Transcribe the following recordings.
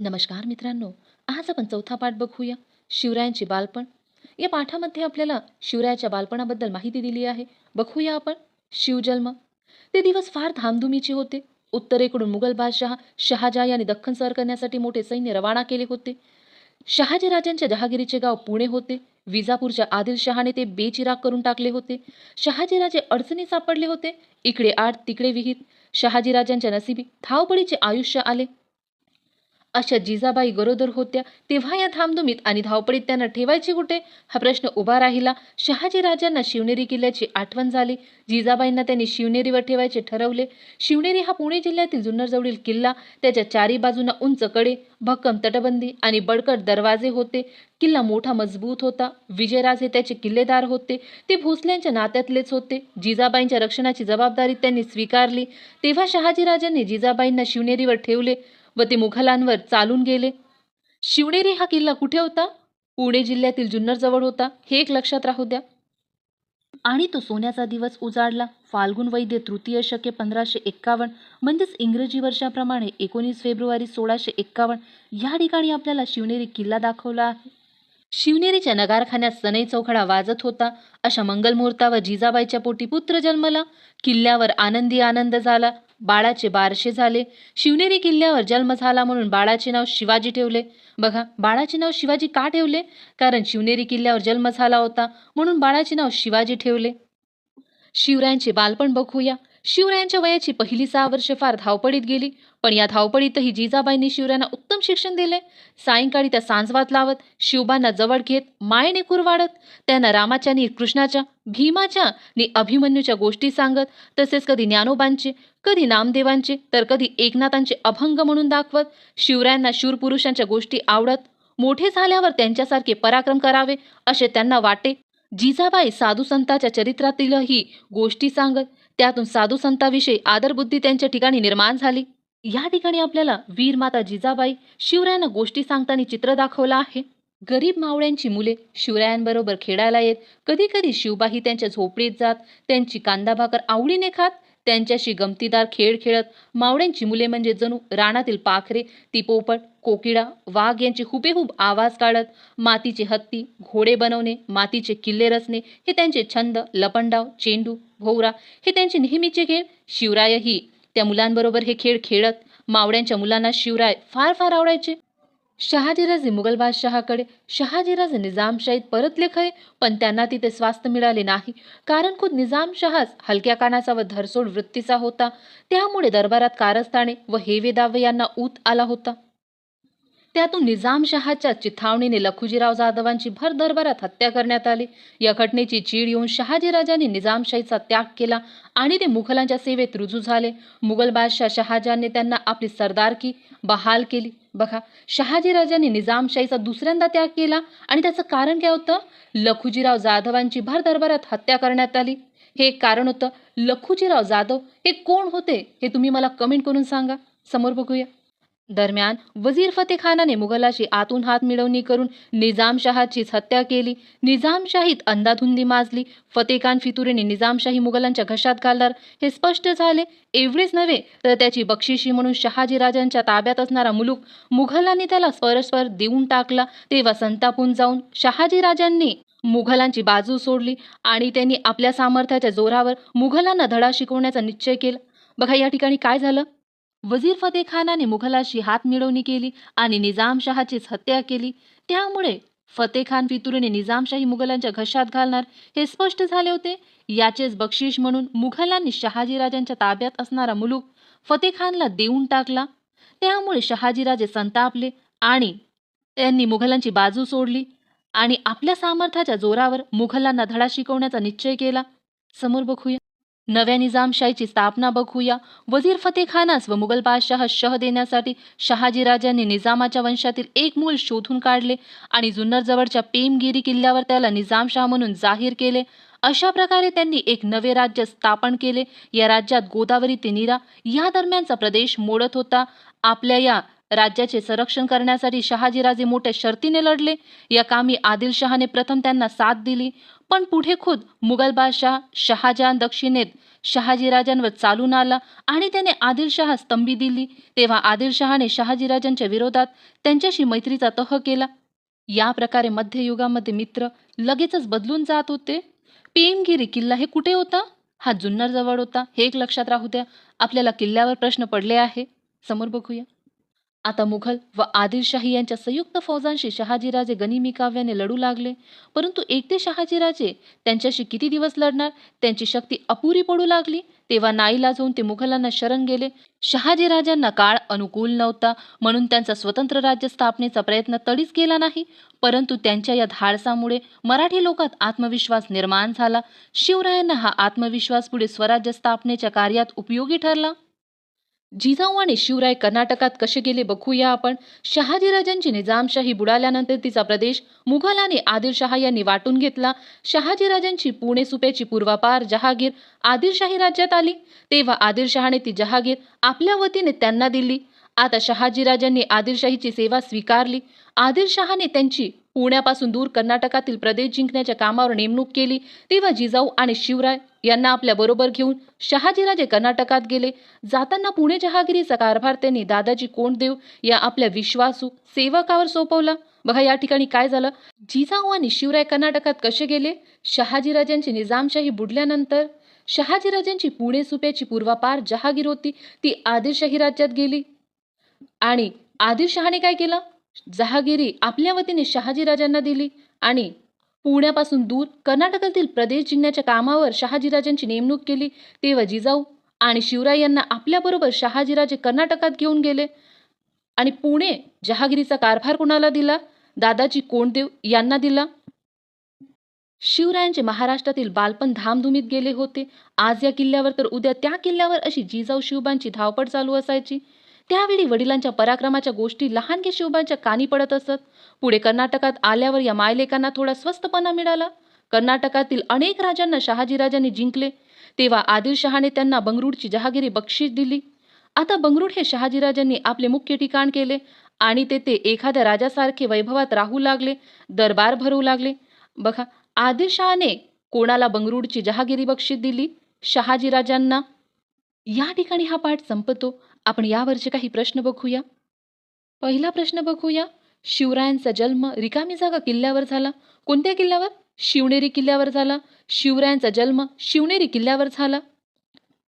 नमस्कार मित्रांनो आज आपण चौथा पाठ बघूया शिवरायांचे बालपण. या पाठामध्ये आपल्याला शिवरायाच्या बालपणाबद्दल माहिती दिली आहे. बघूया आपण शिवजन्म. ते दिवस फार धामधुमीचे होते. उत्तरेकडून मुघल बादशहा शहाजहा यांनी दख्खन सर करण्यासाठी मोठे सैन्य रवाना केले होते. शहाजी राजांच्या जहागिरीचे गाव पुणे होते. विजापूरच्या आदिलशहाने ते बेचिराग करून टाकले होते. शहाजीराजे अडचणी सापडले होते. इकडे आड तिकडे विहीर शहाजीराजांच्या नसिबी धावपळीचे आयुष्य आले. अशा जिजाबाई गरोदर होत्या. तेव्हा या धामधुमीत आणि धावपळीत त्यांना ठेवायची कुठे? हा प्रश्न उभा राहिला. शहाजी राजांना शिवनेरी किल्ल्याची आठवण झाली. जिजाबाईंना त्यांनी शिवनेरीवर ठेवायचे ठरवले. शिवनेरी हा पुणे जिल्ह्यातील जुन्नरजवळील किल्ला. त्याच्या चारी बाजूंना उंच कडे भक्कम तटबंदी आणि बडकट दरवाजे होते. किल्ला मोठा मजबूत होता. विजयराजे त्याचे किल्लेदार होते. ते भोसल्यांच्या नात्यातलेच होते. जिजाबाईंच्या रक्षणाची जबाबदारी त्यांनी स्वीकारली. तेव्हा शहाजीराजांनी जिजाबाईंना शिवनेरीवर ठेवले. व ते मुघलांवर चालून गेले. शिवनेरी हा किल्ला कुठे होता? पुणे जिल्ह्यातील जुन्नरजवळ होता. हे एक लक्षात राहू द्या. आणि तो सोन्याचा दिवस उजाडला. फाल्गुन वैद्य तृतीय शके पंधराशे एक्कावन्न म्हणजेच इंग्रजी वर्षाप्रमाणे एकोणीस फेब्रुवारी सोळाशे एक्कावन्न या ठिकाणी आपल्याला शिवनेरी किल्ला दाखवला आहे. शिवनेरीच्या नगारखान्यात सनई चौखडा वाजत होता. अशा मंगलमुहूर्तावर जिजाबाईच्या पोटी पुत्र जन्मला. किल्ल्यावर आनंदी आनंद झाला. बाळाचे बारशे झाले. शिवनेरी किल्ल्यावर जन्म झाला म्हणून बाळाचे नाव शिवाजी ठेवले. बघा बाळाचे नाव शिवाजी का ठेवले? कारण शिवनेरी किल्ल्यावर जन्म झाला होता म्हणून बाळाचे नाव शिवाजी ठेवले. शिवरायांचे बालपण बघूया. शिवरायांच्या वयाची पहिली सहा वर्षे फार धावपळीत गेली. पण या धावपळीतही जिजाबाईंनी शिवरायांना उत्तम शिक्षण दिले. सायंकाळी त्या सांजवात लावत शिवबांना जवळ घेत मायेने कुरवाडत त्यांना रामाच्या नि कृष्णाच्या भीमाच्या नि अभिमन्यूच्या गोष्टी सांगत तसेच कधी ज्ञानोबांचे कधी नामदेवांचे तर कधी एकनाथांचे अभंग म्हणून दाखवत शिवरायांना शूरपुरुषांच्या गोष्टी आवडत मोठे झाल्यावर त्यांच्यासारखे पराक्रम करावे असे त्यांना वाटे. जिजाबाई साधू संताच्या चरित्रातीलही गोष्टी सांगत त्यातून साधू संताविषयी आदरबुद्धी त्यांच्या ठिकाणी निर्माण झाली. या ठिकाणी आपल्याला वीर माता जिजाबाई शिवरायांना गोष्टी सांगताना चित्र दाखवलं आहे. गरीब मावळ्यांची मुले शिवरायांबरोबर खेळायला येत. कधी कधी शिवबाही त्यांच्या झोपडीत जात त्यांची कांदा भाकर आवडीने खात त्यांच्याशी गमतीदार खेळ खेळत मावळ्यांची मुले म्हणजे जणू रानातील पाखरे ती पोपट कोकिडा वाघ यांचे हुबेहूब आवाज काढत मातीचे हत्ती घोडे बनवणे मातीचे किल्ले रचणे हे त्यांचे छंद लपंडाव चेंडू भोवरा हे त्यांचे नेहमीचे खेळ शिवरायही. त्या मुलांबरोबर हे खेळ खेळत मावळ्यांच्या मुलांना शिवराय फार फार आवडायचे. शहाजीराजे मुघल बादशहाकडे शहाजीराज निजामशाहीत परतले खरे पण त्यांना तिथे स्वास्थ्य मिळाले नाही. कारण खुद निजामशहाच हलक्या कानाचा व धरसोड वृत्तीचा होता. त्यामुळे दरबारात कारस्थाने व हेवे दावे यांना ऊत आला होता. त्यातून निजामशहाच्या चिथावणीने लखुजीराव जाधवांची भर दरबारात हत्या करण्यात आली. या घटनेची चीड येऊन शहाजीराजांनी निजामशाहीचा त्याग केला आणि ते मुघलांच्या सेवेत रुजू झाले. मुघल बादशाह शहाजहानने त्यांना आपली सरदारकी बहाल केली. बघा शहाजीराजांनी निजामशाहीचा दुसऱ्यांदा त्याग केला आणि त्याचं कारण काय होतं? लखुजीराव जाधवांची भर दरबारात हत्या करण्यात आली. हे एक कारण होतं. लखुजीराव जाधव हे कोण होते हे तुम्ही मला कमेंट करून सांगा. समोर बघूया. दरम्यान वजीर फतेखानाने मुघलाशी आतून हात मिळवणी करून निजामशहाचीच हत्या केली. निजामशाहीत अंदाधुंदी माजली. फतेखान फितुरीने निजामशाही मुघलांच्या घशात घालणार. हे स्पष्ट झाले. एवढेच नव्हे तर त्याची बक्षिशी म्हणून शहाजीराजांच्या ताब्यात असणारा मुलूक मुघलांनी त्याला परस्पर देऊन टाकला. तेव्हा संतापून जाऊन शहाजीराजांनी मुघलांची बाजू सोडली आणि त्यांनी आपल्या सामर्थ्याच्या जोरावर मुघलांना धडा शिकवण्याचा निश्चय केला. बघा या ठिकाणी काय झालं? वजीर फतेखानाने मुघलाशी हात मिळवणी केली आणि निजामशहाचीच हत्या केली. त्यामुळे फतेखान फितुरीने निजामशाही मुघलांच्या घशात घालणार हे स्पष्ट झाले होते. याचेच बक्षीस म्हणून मुघलांनी शहाजीराजांच्या ताब्यात असणारा मुलूक फतेखानला देऊन टाकला. त्यामुळे शहाजीराजे संतापले आणि त्यांनी मुघलांची बाजू सोडली आणि आपल्या सामर्थ्याच्या जोरावर मुघलांना धडा शिकवण्याचा निश्चय केला. समोर बघूया. नव्या निजामशाहीची स्थापना बघूया. वजीर फतेखानास व मुघल बादशाह शह देण्यासाठी शहाजीराजांनी निजामाच्या वंशातील एक मूल शोधून काढले आणि जुन्नरजवळच्या पेमगिरी किल्ल्यावर त्याला निजामशाह म्हणून जाहीर केले. अशा प्रकारे त्यांनी एक नवे राज्य स्थापन केले. या राज्यात गोदावरी ते नीरा या दरम्यानचा प्रदेश मोडत होता. आपल्या या राज्याचे संरक्षण करण्यासाठी शहाजीराजे मोठ्या शर्तीने लढले. या कामी आदिलशहाने प्रथम त्यांना साथ दिली. पण पुढे खुद मुघल बादशाह शहाजहान दक्षिणेत शहाजीराजांवर चालून आला आणि त्याने आदिलशहा स्तंभी दिली. तेव्हा आदिलशहाने शहाजीराजांच्या विरोधात त्यांच्याशी मैत्रीचा तह केला. या प्रकारे मध्ययुगामध्ये मित्र लगेचच बदलून जात होते. पेमगिरी किल्ला हे कुठे होता? हा जुन्नर जवळ होता. हे एक लक्षात राहू द्या. आपल्याला किल्ल्यावर प्रश्न पडले आहे. समोर बघूया. आता मुघल व आदिलशाही यांच्या संयुक्त फौजांशी शहाजीराजे गनिमी काव्याने लढू लागले. परंतु एकटे शहाजीराजे त्यांच्याशी किती दिवस लढणार? त्यांची शक्ती अपुरी पडू लागली. तेव्हा नाईलाज होऊन ते मुघलांना शरण गेले. शहाजीराजांना काळ अनुकूल नव्हता. म्हणून त्यांचा स्वतंत्र राज्य स्थापनेचा प्रयत्न तडीच गेला नाही. परंतु त्यांच्या या धाडसामुळे मराठी लोकात आत्मविश्वास निर्माण झाला. शिवरायांना हा आत्मविश्वास पुढे स्वराज्य स्थापनेच्या कार्यात उपयोगी ठरला. जिजाऊ आणि शिवराय कर्नाटकात कसे गेले बघूया आपण. शहाजीराजांची निजामशाही बुडाल्यानंतर तिचा प्रदेश मुघल आणि आदिलशहा यांनी वाटून घेतला. शहाजीराजांची पुणे सुप्याची पूर्वापार जहागीर आदिलशाही राज्यात आली. तेव्हा आदिलशहाने ती जहागीर आपल्या वतीने त्यांना दिली. आता शहाजीराजांनी आदिलशाहीची सेवा स्वीकारली. आदिलशहाने त्यांची पुण्यापासून दूर कर्नाटकातील प्रदेश जिंकण्याच्या कामावर नेमणूक केली. तेव्हा जिजाऊ आणि शिवराय यांना आपल्या बरोबर घेऊन शहाजीराजे कर्नाटकात गेले. जाताना पुणे जहागिरीचा कारभार त्यांनी दादाजी कोंडदेव या आपल्या विश्वासू सेवकावर सोपवला. बघा या ठिकाणी काय झालं? जिजाऊ आणि शिवराय कर्नाटकात कसे गेले? शहाजीराजांची निजामशाही बुडल्यानंतर शहाजीराजांची पुणे सुप्याची पूर्वापार जहागीर होती. ती आदिलशाही राज्यात गेली. आणि आदिलशहाने काय केलं? जहागिरी आपल्या वतीने शहाजीराजांना दिली आणि पुण्यापासून दूर कर्नाटकातील प्रदेश जिंकण्याच्या कामावर शहाजीराजांची नेमणूक केली. तेव्हा जिजाऊ आणि शिवराय यांना आपल्याबरोबर शहाजीराजे कर्नाटकात घेऊन गेले आणि पुणे जहागिरीचा कारभार कोणाला दिला? दादाजी कोंडदेव यांना दिला. शिवरायांचे महाराष्ट्रातील बालपण धामधुमीत गेले होते. आज या किल्ल्यावर तर उद्या त्या किल्ल्यावर अशी जिजाऊ शिवबांची धावपळ चालू असायची. त्यावेळी वडिलांच्या पराक्रमाच्या गोष्टी लहानगे शिवबांच्या कानी पडत असत. पुढे कर्नाटकात आल्यावर या मायलेकांना थोडा स्वस्तपणा मिळाला. कर्नाटकातील अनेक राजांना शहाजीराजांनी जिंकले. तेव्हा आदिलशहाने त्यांना बंगरूडची जहागिरी बक्षीस दिली. आता बंगरूड हे शहाजीराजांनी आपले मुख्य ठिकाण केले आणि तेथे एखाद्या राजासारखे वैभवात राहू लागले दरबार भरू लागले. बघा आदिलशहाने कोणाला बंगरूडची जहागिरी बक्षीस दिली? शहाजीराजांना या ठिकाणी हा पाठ संपतो. आपण यावरचे काही प्रश्न बघूया. पहिला प्रश्न बघूया. शिवरायांचा जन्म रिकामी जागा किल्ल्यावर झाला. कोणत्या किल्ल्यावर? शिवनेरी किल्ल्यावर झाला. शिवरायांचा जन्म शिवनेरी किल्ल्यावर झाला.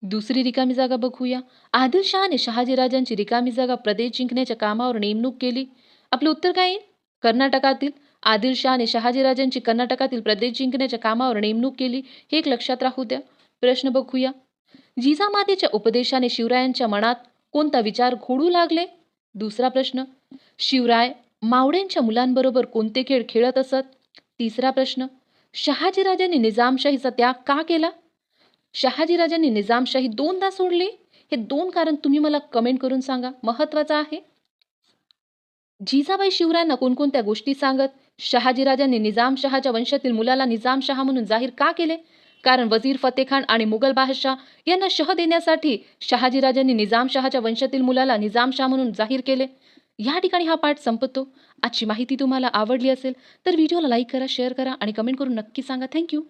दुसरी रिकामी जागा बघूया. आदिलशहाने शहाजीराजांची रिकामी जागा प्रदेश जिंकण्याच्या कामावर नेमणूक केली. आपलं उत्तर काय येईल? कर्नाटकातील. आदिलशहाने शहाजीराजांची कर्नाटकातील प्रदेश जिंकण्याच्या कामावर नेमणूक केली. हे एक लक्षात राहू द्या. प्रश्न बघूया. जिजामातेच्या उपदेशाने शिवरायांच्या मनात कोणता विचार घोडू लागले? दुसरा प्रश्न शिवराय मावड्यांच्या मुलांबरोबर कोणते खेळ खेळत असत? तिसरा प्रश्न शहाजीराजांनी निजामशाहीचा त्याग का केला? शहाजीराजांनी निजामशाही दोनदा सोडली? हे दोन कारण तुम्ही मला कमेंट करून सांगा महत्वाचं आहे? जिजाबाई शिवरायांना कोणकोणत्या गोष्टी सांगत? शहाजीराजांनी निजामशहाच्या वंशातील मुलाला निजामशहा म्हणून जाहीर का केले? कारण वजीर फतेखान आणि मुघल बादशाह यांना शह देण्यासाठी शहाजीराजांनी निजामशहाच्या वंशातील मुलाला निजामशाह म्हणून जाहीर केले. या ठिकाणी हा पाठ संपतो. आजची माहिती तुम्हाला आवडली असेल तर व्हिडिओला लाईक करा शेअर करा आणि कमेंट करून नक्की सांगा. थँक्यू